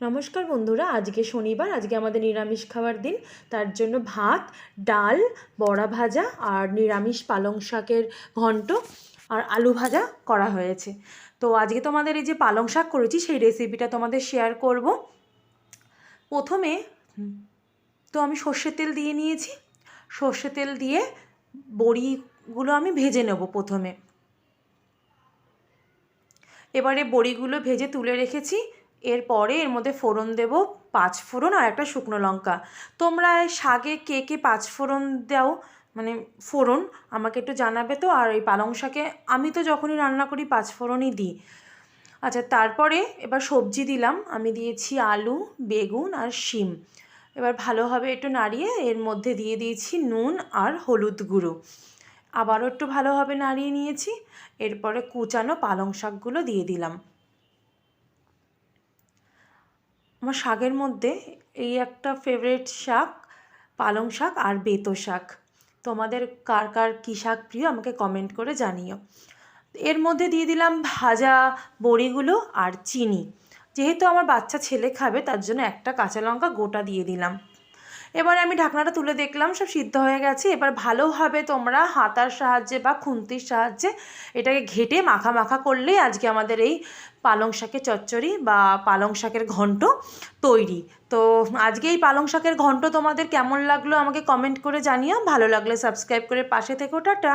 নমস্কার বন্ধুরা, আজকে শনিবার, আজকে আমাদের নিরামিষ খাওয়ার দিন। তার জন্য ভাত, ডাল, বড়া ভাজা আর নিরামিষ পালং শাকের ঘন্ট আর আলু ভাজা করা হয়েছে। তো আজকে তোমাদের এই যে পালং শাক করেছি, সেই রেসিপিটা তোমাদের শেয়ার করব। প্রথমে তো আমি সর্ষের তেল দিয়ে নিয়েছি। সর্ষের তেল দিয়ে বড়িগুলো আমি ভেজে নেব প্রথমে। এবারে বড়িগুলো ভেজে তুলে রেখেছি। এরপরে এর মধ্যে ফোড়ন দেব পাঁচ ফোড়ন আর একটা শুকনো লঙ্কা। তোমরা শাকে কে কে পাঁচ ফোড়ন দাও মানে ফোড়ন, আমাকে একটু জানাবে তো, আর এই পালং শাকে আমি তো যখনই রান্না করি পাঁচ ফোড়নই দিই। আচ্ছা তারপরে এবার সবজি দিলাম, আমি দিয়েছি আলু, বেগুন আর শিম। এবার ভালোভাবে একটু নাড়িয়ে, এর মধ্যে দিয়ে দিয়েছি নুন আর হলুদ গুঁড়ো। আবারও একটু ভালোভাবে নাড়িয়ে নিয়েছি, এরপরে কুচানো পালং শাকগুলো দিয়ে দিলাম। আমার শাকের মধ্যে এই একটা ফেভারিট শাক পালং শাক আর বেতো শাক। তোমাদের কার কার কী শাক প্রিয় আমাকে কমেন্ট করে জানিও। এর মধ্যে দিয়ে দিলাম ভাজা বড়িগুলো আর চিনি। যেহেতু আমার বাচ্চা ছেলে খাবে, তার জন্য একটা কাঁচা লঙ্কা গোটা দিয়ে দিলাম। এবার আমি ঢাকনাটা তুলে দেখলাম, সব সিদ্ধ হয়ে গেছে। এবার ভালোভাবে তোমরা হাতার সাহায্যে বা খুন্তির সাহায্যে এটাকে ঘেটে মাখা মাখা করলেই আজকে আমাদের এই পালং শাকের চচ্চড়ি বা পালং শাকের ঘন্ট তৈরি। তো আজকে এই পালং শাকের ঘন্ট তোমাদের কেমন লাগল আমাকে কমেন্ট করে জানিও। ভালো লাগলে সাবস্ক্রাইব করে পাশে থেকো, টাটা।